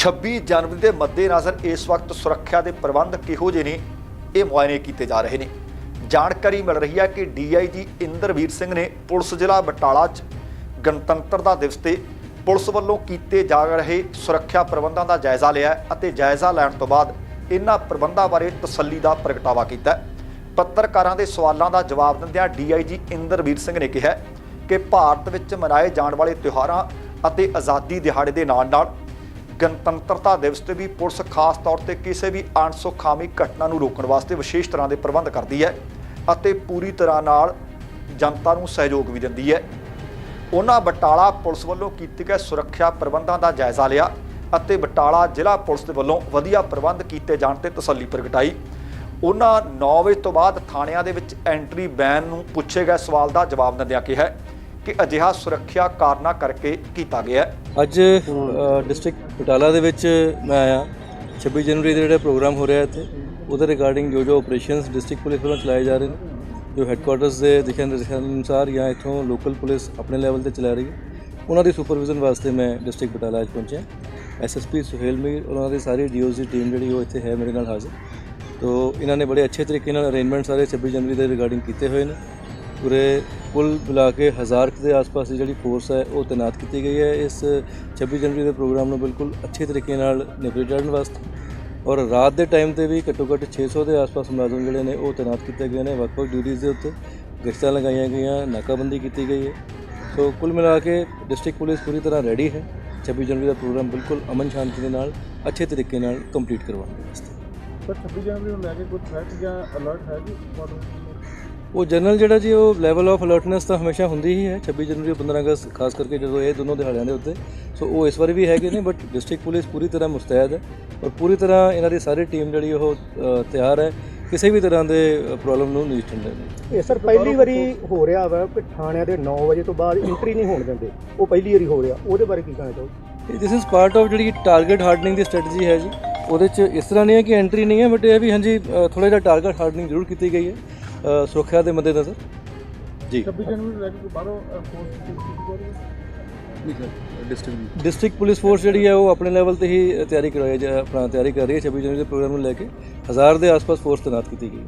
26 ਜਨਵਰੀ ਦੇ ਮੱਦੇਨਜ਼ਰ ਇਸ ਵਕਤ ਸੁਰੱਖਿਆ ਦੇ ਪ੍ਰਬੰਧ ਕਿਹੋ ਜਿਹੇ ਨੇ, ਇਹ ਮੁਆਇਨੇ ਕੀਤੇ ਜਾ ਰਹੇ ਨੇ। ਜਾਣਕਾਰੀ ਮਿਲ ਰਹੀ ਹੈ ਕਿ ਡੀਆਈਜੀ ਇੰਦਰਵੀਰ ਸਿੰਘ ਨੇ ਪੁਲਿਸ ਜ਼ਿਲ੍ਹਾ ਬਟਾਲਾ 'ਚ ਗਣਤੰਤਰਤਾ ਦਿਵਸ ਤੇ ਪੁਲਿਸ ਵੱਲੋਂ ਕੀਤੇ ਜਾ ਰਹੇ ਸੁਰੱਖਿਆ ਪ੍ਰਬੰਧਾਂ ਦਾ ਜਾਇਜ਼ਾ ਲਿਆ ਅਤੇ ਜਾਇਜ਼ਾ ਲੈਣ ਤੋਂ ਬਾਅਦ ਇਹਨਾਂ ਪ੍ਰਬੰਧਾਂ ਬਾਰੇ ਤਸੱਲੀ ਦਾ ਪ੍ਰਗਟਾਵਾ ਕੀਤਾ ਪੱਤਰਕਾਰਾਂ ਦੇ ਸਵਾਲਾਂ ਦਾ ਜਵਾਬ ਦਿੰਦਿਆਂ ਡੀਆਈਜੀ ਇੰਦਰਵੀਰ ਸਿੰਘ ਨੇ ਕਿਹਾ ਕਿ ਭਾਰਤ ਵਿੱਚ ਮਨਾਏ ਜਾਣ ਵਾਲੇ ਤਿਉਹਾਰਾਂ ਅਤੇ ਆਜ਼ਾਦੀ ਦਿਹਾੜੇ ਦੇ ਨਾਲ-ਨਾਲ ਗਣਤੰਤਰਤਾ ਦਿਵਸ ਤੇ ਵੀ ਪੁਲਿਸ ਖਾਸ ਤੌਰ ਤੇ ਕਿਸੇ ਵੀ ਅਣਸੁਖਾਵੀ ਘਟਨਾ ਨੂੰ ਰੋਕਣ ਵਾਸਤੇ ਵਿਸ਼ੇਸ਼ ਤਰ੍ਹਾਂ ਦੇ ਪ੍ਰਬੰਧ ਕਰਦੀ ਹੈ ਅਤੇ ਪੂਰੀ ਤਰ੍ਹਾਂ ਨਾਲ ਜਨਤਾ ਨੂੰ ਸਹਿਯੋਗ ਵੀ ਦਿੰਦੀ ਹੈ। ਉਹਨਾਂ ਬਟਾਲਾ ਪੁਲਿਸ ਵੱਲੋਂ ਕੀਤੇ ਗਏ ਸੁਰੱਖਿਆ ਪ੍ਰਬੰਧਾਂ ਦਾ ਜਾਇਜ਼ਾ ਲਿਆ ਅਤੇ ਬਟਾਲਾ ਜ਼ਿਲ੍ਹਾ ਪੁਲਿਸ ਦੇ ਵੱਲੋਂ ਵਧੀਆ ਪ੍ਰਬੰਧ ਕੀਤੇ ਜਾਣ ਤੇ ਤਸੱਲੀ ਪ੍ਰਗਟਾਈ। ਉਹਨਾਂ 9 ਵਜੇ ਤੋਂ ਬਾਅਦ ਥਾਣਿਆਂ ਦੇ ਵਿੱਚ ਐਂਟਰੀ ਬੈਨ ਨੂੰ ਪੁੱਛੇ ਗਏ ਸਵਾਲ ਦਾ ਜਵਾਬ ਦਿੰਦਿਆਂ ਕਿਹਾ ਕਿ ਅਜਿਹਾ ਸੁਰੱਖਿਆ ਕਾਰਨਾਂ ਕਰਕੇ ਕੀਤਾ ਗਿਆ ਹੈ। ਅੱਜ ਡਿਸਟ੍ਰਿਕਟ ਬਟਾਲਾ ਦੇ ਵਿੱਚ ਮੈਂ ਆਇਆ। 26 ਜਨਵਰੀ ਦੇ ਜਿਹੜਾ ਪ੍ਰੋਗਰਾਮ ਹੋ ਰਿਹਾ ਇੱਥੇ, ਉਹਦੇ ਰਿਗਾਰਡਿੰਗ ਜੋ ਜੋ ਆਪਰੇਸ਼ਨਸ ਡਿਸਟ੍ਰਿਕਟ ਪੁਲਿਸ ਵੱਲੋਂ ਚਲਾਏ ਜਾ ਰਹੇ ਨੇ, ਜੋ ਹੈੱਡਕੁਆਟਰਸ ਦੇ ਦਿਸ਼ਾ ਨਿਰਦੇਸ਼ਾਂ ਅਨੁਸਾਰ ਜਾਂ ਇੱਥੋਂ ਲੋਕਲ ਪੁਲਿਸ ਆਪਣੇ ਲੈਵਲ ਤੇ ਚਲਾ ਰਹੀ ਹੈ, ਉਹਨਾਂ ਦੀ ਸੁਪਰਵਿਜ਼ਨ ਵਾਸਤੇ ਮੈਂ ਡਿਸਟ੍ਰਿਕਟ ਬਟਾਲਾ 'ਚ ਪਹੁੰਚਿਆ। ਐਸਐਸਪੀ ਸੁਹੇਲ ਮੀਰ ਉਹਨਾਂ ਦੀ ਸਾਰੀ ਡੀਓਸ ਦੀ ਟੀਮ ਜਿਹੜੀ ਉਹ ਇੱਥੇ ਹੈ ਮੇਰੇ ਨਾਲ ਹਾਜ਼ਰ। ਤੋ, ਇਹਨਾਂ ਨੇ ਬੜੇ ਅੱਛੇ ਤਰੀਕੇ ਨਾਲ ਅਰੇਂਜਮੈਂਟ ਸਾਰੇ 26 ਜਨਵਰੀ ਦੇ ਰਿਗਾਰਡਿੰਗ ਕੀਤੇ ਹੋਏ ਨੇ। ਪੂਰੇ ਕੁੱਲ ਮਿਲਾ ਕੇ ਹਜ਼ਾਰ ਦੇ ਆਸ-ਪਾਸ ਦੀ ਜਿਹੜੀ ਫੋਰਸ ਹੈ, ਉਹ ਤੈਨਾਤ ਕੀਤੀ ਗਈ ਹੈ। ਇਸ 26 ਜਨਵਰੀ ਦੇ ਪ੍ਰੋਗਰਾਮ ਨੂੰ ਬਿਲਕੁਲ ਅੱਛੇ ਤਰੀਕੇ ਨਾਲ ਨਿਪਟ ਚੜ੍ਹਨ ਵਾਸਤੇ ਔਰ ਰਾਤ ਦੇ ਟਾਈਮ ਤੇ ਵੀ ਘੱਟੋ ਘੱਟ 600 ਦੇ ਆਸ-ਪਾਸ ਮੁਲਾਜ਼ਮ ਜਿਹੜੇ ਨੇ, ਉਹ ਤੈਨਾਤ ਕੀਤੇ ਗਏ ਨੇ। ਵੱਖ-ਵੱਖ ਡਿਊਟੀਆਂ ਦੇ ਉੱਤੇ ਗਸ਼ਤਾਂ ਲਗਾਈਆਂ ਗਈਆਂ, ਨਾਕਾਬੰਦੀ ਕੀਤੀ ਗਈ ਹੈ। ਸੋ ਕੁੱਲ ਮਿਲਾ ਕੇ ਡਿਸਟ੍ਰਿਕਟ ਪੁਲਿਸ ਪੂਰੀ ਤਰ੍ਹਾਂ ਰੈਡੀ ਹੈ। 26 ਜਨਵਰੀ ਦਾ ਪ੍ਰੋਗਰਾਮ ਬਿਲਕੁਲ ਅਮਨ ਸ਼ਾਂਤੀ ਦੇ ਨਾਲ, ਅੱਛੇ ਤਰੀਕੇ ਨਾਲ ਕੰਪਲੀਟ ਕਰਵਾਉਣ ਦੇ ਵਾਸਤੇ। ਪਰ 26 ਜਨਵਰੀ ਨੂੰ ਲੈ ਕੇ ਕੋਈ ਥ੍ਰੈਟ ਜਾਂ ਅਲਰਟ ਹੈ ਜੀ ਬਾਰਡਰ ਉਹ ਜਨਰਲ ਜਿਹੜਾ ਜੀ ਉਹ ਲੈਵਲ ਆਫ ਅਲਰਟਨੈਸ ਤਾਂ ਹਮੇਸ਼ਾ ਹੁੰਦੀ ਹੀ ਹੈ। 26 ਜਨਵਰੀ 15 ਅਗਸਤ ਖਾਸ ਕਰਕੇ ਜਦੋਂ ਇਹ ਦੋਨੋਂ ਦਿਹਾੜਿਆਂ ਦੇ ਉੱਤੇ। ਸੋ ਉਹ ਇਸ ਵਾਰੀ ਵੀ ਹੈਗੇ ਨੇ ਬਟ ਡਿਸਟ੍ਰਿਕਟ ਪੁਲਿਸ ਪੂਰੀ ਤਰ੍ਹਾਂ ਮੁਸਤੈਦ ਹੈ ਔਰ ਪੂਰੀ ਤਰ੍ਹਾਂ ਇਹਨਾਂ ਦੀ ਸਾਰੀ ਟੀਮ ਜਿਹੜੀ ਉਹ ਤਿਆਰ ਹੈ। ਕਿਸੇ ਵੀ ਤਰ੍ਹਾਂ ਦੇ ਪ੍ਰੋਬਲਮ ਨੂੰ ਨਜਿੱਠਣ ਦੇ ਇਹ ਸਰ ਪਹਿਲੀ ਵਾਰੀ ਹੋ ਰਿਹਾ ਵਾ ਕਿ ਥਾਣਿਆਂ ਦੇ 9 ਵਜੇ ਤੋਂ ਬਾਅਦ ਐਂਟਰੀ ਨਹੀਂ ਹੋਣ ਦਿੰਦੇ। ਉਹ ਪਹਿਲੀ ਵਾਰੀ ਹੋ ਰਿਹਾ। ਉਹਦੇ ਬਾਰੇ ਕੀ ਕਹਿਣਾ ਚਾਹੋ ਦਿਸ ਇਜ਼ ਪਾਰਟ ਆਫ ਜਿਹੜੀ ਟਾਰਗੇਟ ਹਾਰਡਨਿੰਗ ਦੀ ਸਟ੍ਰੈਟਜੀ ਹੈ ਜੀ। ਉਹਦੇ 'ਚ ਇਸ ਤਰ੍ਹਾਂ ਨਹੀਂ ਹੈ ਕਿ ਐਂਟਰੀ ਨਹੀਂ ਹੈ ਬਟ ਇਹ ਵੀ ਹਾਂਜੀ ਥੋੜਾ ਜਿਹਾ ਟਾਰਗੇਟ ਹਾਰਡਨਿੰਗ ਜ਼ਰੂਰ ਕੀਤੀ ਗਈ ਹੈ। ਸੁਰੱਖਿਆ ਦੇ ਮੱਦੇਨਜ਼ਰ? ਜੀ। 26 ਜਨਵਰੀ ਨੂੰ ਲੈ ਕੇ ਬਾਹਰੋਂ ਫੋਰਸ ਕੀਤੀ ਜਾ ਹੈ ਡਿਸਟ੍ਰਿਕਟ ਪੁਲਿਸ ਫੋਰਸ ਜਿਹੜੀ ਹੈ ਉਹ ਆਪਣੇ ਲੈਵਲ ਤੇ ਹੀ ਤਿਆਰੀ ਕਰਵਾਈ ਜਾ ਆਪਣਾ ਤਿਆਰੀ ਕਰ ਰਹੀ ਹੈ। 26 ਜਨਵਰੀ ਦੇ ਪ੍ਰੋਗਰਾਮ ਨੂੰ ਲੈ ਕੇ ਹਜ਼ਾਰ ਦੇ ਆਸ-ਪਾਸ ਫੋਰਸ ਤੈਨਾਤ ਕੀਤੀ ਗਈ ਹੈ।